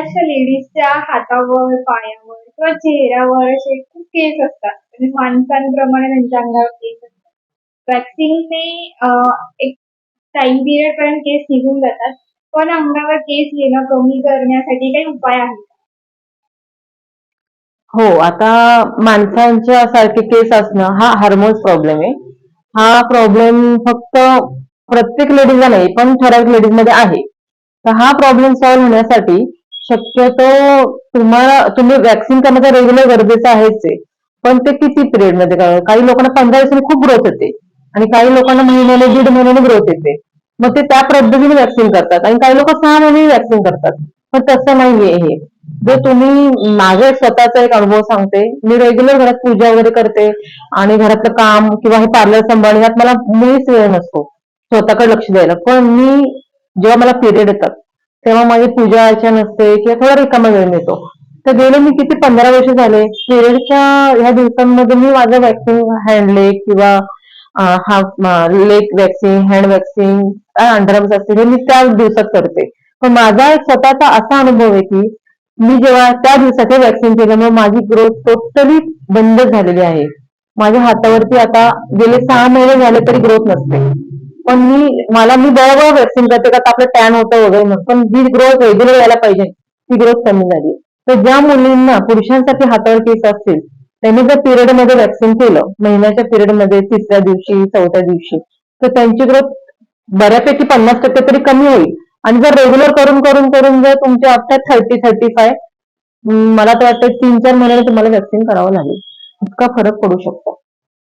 बऱ्याचशा लेडीजच्या हातावर पायावर किंवा चेहऱ्यावर असे खूप केस असतात. म्हणजे माणसांप्रमाणे त्यांच्या अंगावर केस असतात. वॅक्सिंगने एक टाइम पिरियड पर्यंत केस निघून जातात. पण अंगावर केस येणं कमी करण्यासाठी काही उपाय आहेत हो आता माणसांच्या सारखे केस असणं हा हार्मोन्स प्रॉब्लेम आहे. हा प्रॉब्लेम फक्त प्रत्येक लेडीजला नाही पण ठराविक लेडीजमध्ये आहे. तर हा प्रॉब्लेम सॉल्व्ह होण्यासाठी शक्यतो तुम्हाला तुम्ही वॅक्सिन करणं तर रेग्युलर गरजेचं आहेच आहे पण ते किती पिरियडमध्ये करावं? काही लोकांना पंधरा दिवसांनी खूप ग्रोथ येते. आणि काही लोकांना महिन्याने दीड महिन्याने ग्रोथ येते. मग ते त्या पद्धतीने वॅक्सिन करतात. आणि काही लोक सहा महिने वॅक्सिन करतात. पण तसं नाहीये हे. जे तुम्ही माझा एक स्वतःचा एक अनुभव सांगते. मी रेग्युलर घरात पूजा वगैरे करते. आणि घरातलं काम किंवा हे पार्लर सांभाळण्यात मला मुळीच वेळ नसतो. स्वतःकडे लक्ष द्यायला. पण मी जेव्हा मला पिरियड येतात तेव्हा माझी पूजा अर्चा नसते किंवा थोडा रिकामा वेळ मिळतो. तर गेले मी किती पंधरा वर्ष झाले पिरियडच्या ह्या दिवसांमध्ये मी माझं वॅक्सिन हँडलेग किंवा half leg waxing hand waxing underarms असतील हे मी त्या दिवसात करते. पण माझा एक स्वतःचा असा अनुभव आहे की मी जेव्हा त्या दिवसाचे वॅक्सिन केल्यामुळे माझी ग्रोथ टोटली बंद झालेली आहे. माझ्या हातावरती आता गेले सहा महिने झाले तरी ग्रोथ नसते. पण मी मला मी बरोबर वॅक्सिन करते का आपलं टॅन होतं वगैरे म्हणून. पण जी ग्रोथ रेग्युलर यायला पाहिजे. ती ग्रोथ कमी झाली. तर ज्या मुलींना पुरुषांसाठी हातावर केस असतील त्यांनी जर पिरियडमध्ये वॅक्सिन केलं महिन्याच्या पिरियडमध्ये तिसऱ्या दिवशी चौथ्या दिवशी तर त्यांची ग्रोथ बऱ्यापैकी पन्नास टक्के तरी कमी होईल. आणि जर रेग्युलर करून करून करून जर तुमच्या आफ्टर थर्टी थर्टी फाय मला तर वाटतं तीन चार महिन्याने तुम्हाला वॅक्सिन करावं लागेल. इतका फरक पडू शकतो.